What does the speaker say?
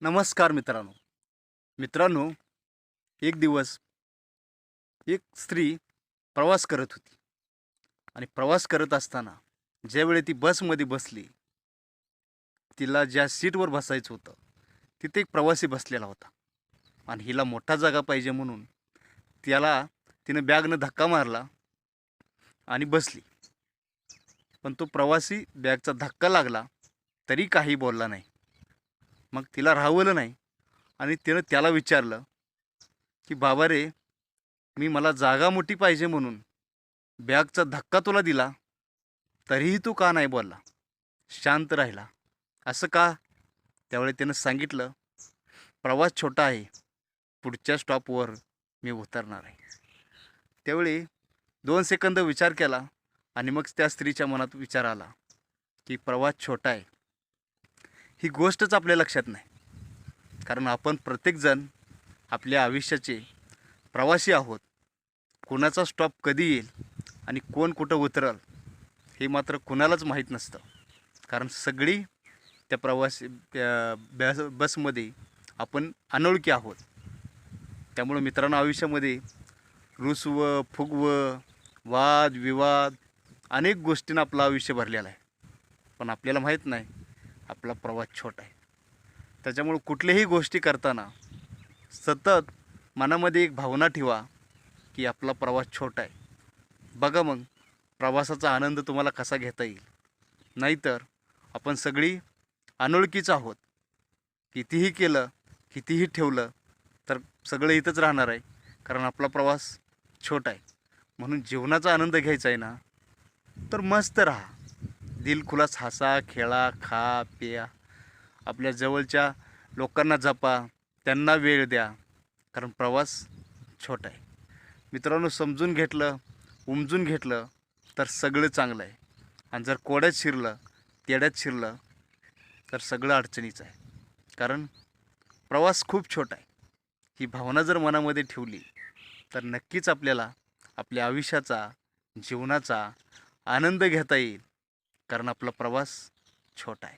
नमस्कार मित्रांनो. मित्रांनो एक दिवस एक स्त्री प्रवास करत होती. आणि प्रवास करत असताना ज्यावेळी ती बसमध्ये बसली तिला ज्या सीटवर बसायचं होतं तिथे एक प्रवासी बसलेला होता. आणि हिला मोठा जागा पाहिजे म्हणून त्याला तिनं बॅगनं धक्का मारला आणि बसली. पण तो प्रवासी बॅगचा धक्का लागला तरी काही बोलला नाही. मग तिला राहवलं नाही. आणि तिनं त्याला विचारलं की बाबा रे मी मला जागा मोठी पाहिजे म्हणून. बॅगचा धक्का तुला दिला तरीही तू का नाही बोलला? शांत राहिला. असं का? त्यावेळी त्यानं सांगितलं प्रवास छोटा आहे. पुढच्या स्टॉपवर मी उतरणार आहे. त्यावेळी दोन सेकंद विचार केला आणि मग त्या स्त्रीच्या मनात विचार आला की प्रवास छोटा आहे. ही गोष्टच आपल्या लक्षात नाही. कारण आपण प्रत्येकजण आपल्या आयुष्याचे प्रवासी आहोत. कोणाचा स्टॉप कधी येईल आणि कोण कुठं उतरल हे मात्र कुणालाच माहीत नसतं. कारण सगळी त्या प्रवासी त्या बॅस बसमध्ये आपण अनोळखी आहोत. त्यामुळं मित्रांनो आयुष्यामध्ये रुसव फुगव वाद विवाद अनेक गोष्टींना आपलं आयुष्य भरलेलं आहे. पण आपल्याला माहीत नाही आपला प्रवास छोटा आहे. त्याच्यामुळं कुठल्याही गोष्टी करताना सतत मनामध्ये एक भावना ठेवा की आपला प्रवास छोटा आहे. बघा मग प्रवासाचा आनंद तुम्हाला कसा घेता येईल? नाहीतर आपण सगळी अनोळखीच आहोत. कितीही केलं कितीही ठेवलं तर सगळं इथंच राहणार आहे कारण आपला प्रवास छोटा आहे. म्हणून जीवनाचा आनंद घ्यायचा आहे ना तर मस्त राहा. दिलखुलास हसा खेळा खा पिया. आपल्या जवळच्या लोकांना जपा त्यांना वेळ द्या कारण प्रवास छोटा आहे. मित्रांनो समजून घेतलं उमजून घेतलं तर सगळं चांगलं आहे. आणि जर कोड्यात शिरलं तेड्यात शिरलं तर सगळं अडचणीचं आहे. कारण प्रवास खूप छोटा आहे. ही भावना जर मनामध्ये ठेवली तर नक्कीच आपल्याला आपल्या आयुष्याचा जीवनाचा आनंद घेता येईल. कारण आपला प्रवास छोटा आहे.